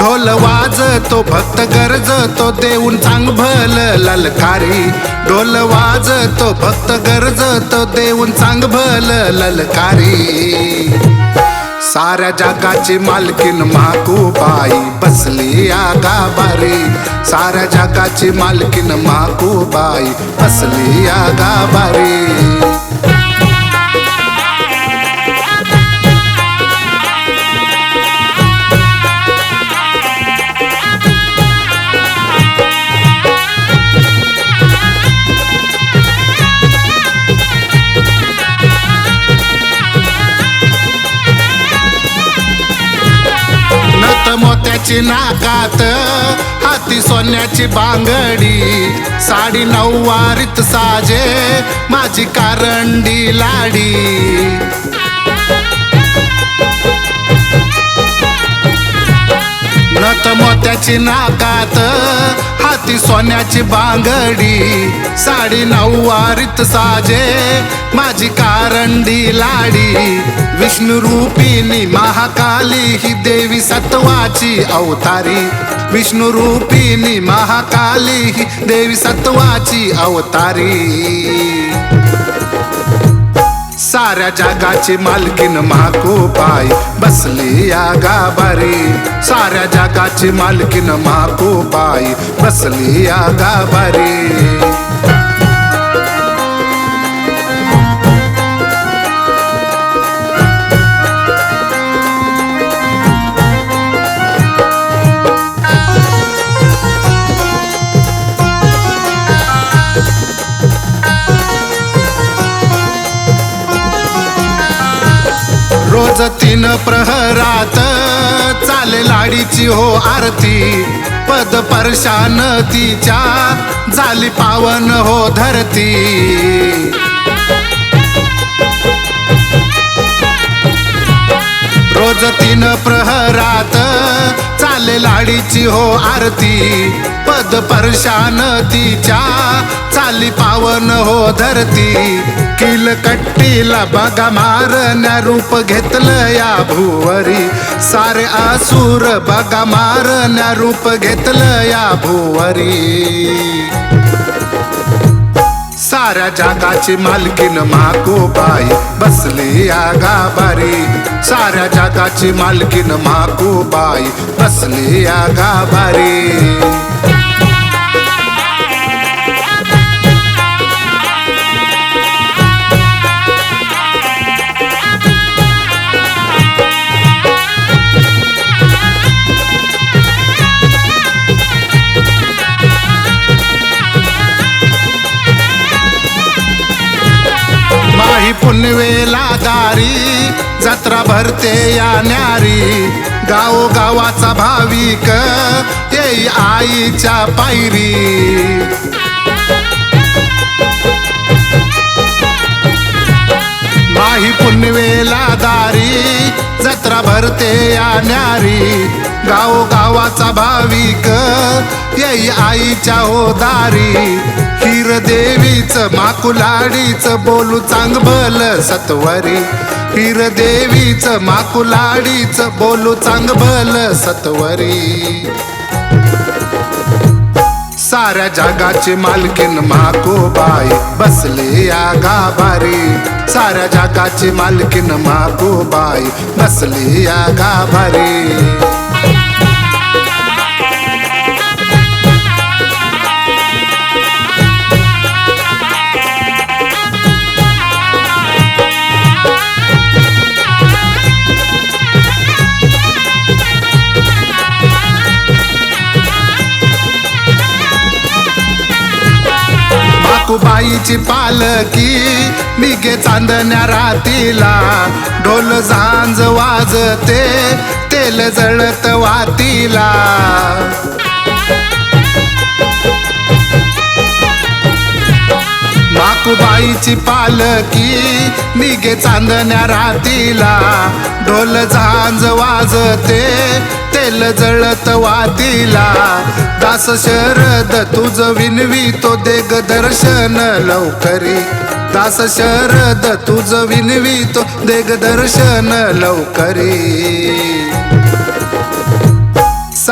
ढोल वाजतो भक्त गरजतो देऊन चांग भल ललकारी ढोल वाजतो भक्त गरजतो देऊन चांग भल ललकारी साऱ्या जगाची मालकीन माकूबाई बसली आगा बारी साऱ्या जगाची मालकीन माकूबाई बसली आगा बारी मोत्याची नाकात हाती सोन्याची बांगडी साडी नऊवारीत साजे माझी कारंडी लाडी. मोत्याची नाकात हाती सोन्याची बांगडी साडी नऊवारीत साजे माझी कारंडी लाडी. विष्णू रूपिणी महाकाली ही देवी सत्वाची अवतारी. विष्णू रूपिणी महाकाली ही देवी सत्वाची अवतारी. साऱ्या जगाची मालकीन माकोबाई बसली या गाभारी साऱ्या जगाची मालकीन माकोबाई बसली या गाभारी रोज तीन प्रहरात चाले लाडीची हो आरती. पद परशान तिच्या झाली पावन हो धरती. रोज तीन प्रहरात चाले लाडीची हो आरती. पद परशान तिच्या चाली पावन हो धरती. किल कट्टीला बघा मारण्या रूप घेतलं या भुवरी. सारे आसूर बघा मारण्या रूप घेतलं या भुवरी. साऱ्या जगाची मालकीन माकोबाई. बसली आगा बारी साऱ्या जगाची मालकीन माकोबाई. बसली आगा बारी भरते या न्यारी. गाव गावाचा भाविक येई आईच्या पायरी. माही पुण्यवेला दारी जत्रा भरते या न्यारी. गाव गावाचा भाविक येई आईच्या हो दारी. हिर देवीच माकुलाडीच बोलू चांग भल सत्वरी. हिर देवीच माकुलाडीच बोलू चांग भल सत्वरी. साऱ्या जगाची मालकीन माकोबाई बसली या गाभारी. साऱ्या जगाची मालकीन माकोबाई बसली या गाभारी. माकुबाईची पालकी निघे चांदण्या रातीला. ढोल झांज वाजते. तेल जळत वातीला. माकुबाईची पालकी निघे चांदण्या रातीला. ढोल झांज वाजते तेल जळत वातीला. दास शरद तुझ विनवी तो देग दर्शन लवकरी. दास शरद तुझ विनवी तो देग दर्शन लवकरी.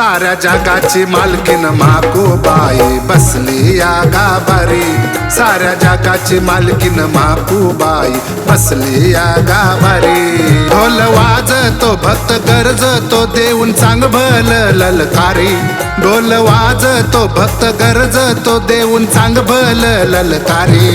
साऱ्या जगाची मालकीन माकूबाई बसली या गाभारी. साऱ्या जगाची मालकीन माकूबाई बसली या गाभारी. ढोल वाजतो भक्त गरजतो देऊन चांग भल ललकारी. ढोल वाजतो भक्त गरजतो देऊन चांग भल ललकारी.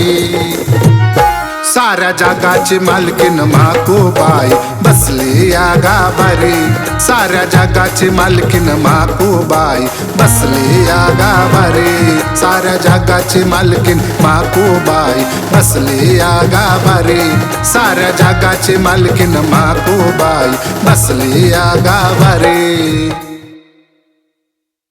साऱ्या जगाची मालकीन माकूबाई बसली या गाभारी. साऱ्या जगाची मालकीन माकूबाई बसली या गाभारी. साऱ्या जगाची मालकीन माकूबाई बसली या गाभारी. साऱ्या जगाची मालकीन माकूबाई बसली या गाभारी.